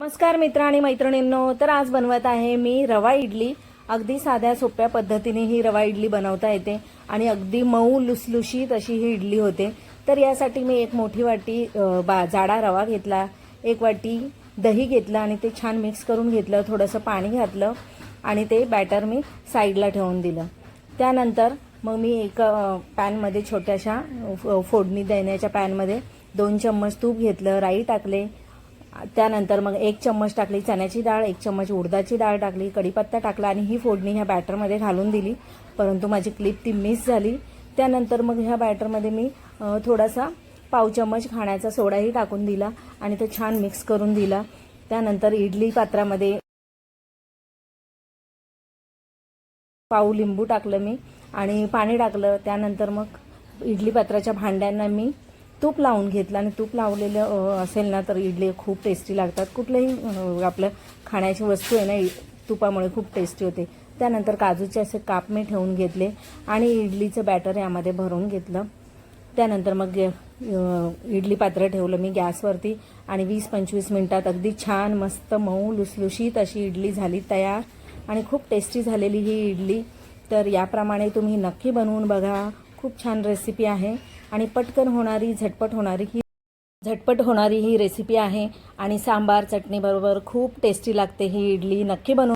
नमस्कार मित्र आणि मैत्रिणींनो. तर आज बनवत आहे मी रवा इडली. अगदी साध्या सोप्या पद्धतीने ही रवा इडली बनवता येते. आणि अगदी मऊ लुसलुशीत अशी ही इडली होते. तर यासाठी मी एक मोठी वाटी बा जाडा रवा घेतला. एक वाटी दही घेतलं आणि ते छान मिक्स करून घेतलं. थोडंसं पाणी घातलं आणि ते बॅटर मी साईडला ठेवून दिलं. त्यानंतर मग मी एक पॅनमध्ये छोट्याशा फोडणी देण्याच्या पॅनमध्ये दोन चम्मच तूप घेतलं राई टाकले. त्यानंतर मग एक चम्मच टाकली चण्याची डाळ एक चम्मच उडदाची डाळ टाकली कढीपत्ता टाकला आणि ही फोडणी ह्या बॅटरमध्ये घालून दिली. परंतु माझी क्लिप ती मिस झाली. त्यानंतर मग ह्या बॅटरमध्ये मी थोडासा पाव चम्मच खाण्याचा सोडाही टाकून दिला आणि तो छान मिक्स करून दिला. त्यानंतर इडली पात्रामध्ये पाव लिंबू टाकलं मी आणि पाणी टाकलं. त्यानंतर मग इडली पात्राच्या भांड्यांना मी तूप लावून घेतलं आणि तूप लावलेलं असेल ना तर इडली खूप टेस्टी लागतात. कुठलंही आपलं खाण्याची वस्तू आहे ना इ- तुपामुळे खूप टेस्टी होते. त्यानंतर काजूचे असे काप मी ठेवून घेतले आणि इडलीचं बॅटर यामध्ये भरून घेतलं. त्यानंतर मग इडली पात्र ठेवलं मी गॅसवरती आणि वीस पंचवीस मिनटात अगदी छान मस्त मऊ लुसलुशीत अशी इडली झाली तयार. आणि खूप टेस्टी झालेली ही इडली. तर याप्रमाणे तुम्ही नक्की बनवून बघा. खूप छान रेसिपी आहे. आणि पटकन होणारी झटपट होणारी ही झटपट होणारी ही रेसिपी आहे. आणि सांबार चटणीबरोबर खूप टेस्टी लागते ही इडली. नक्की बनवून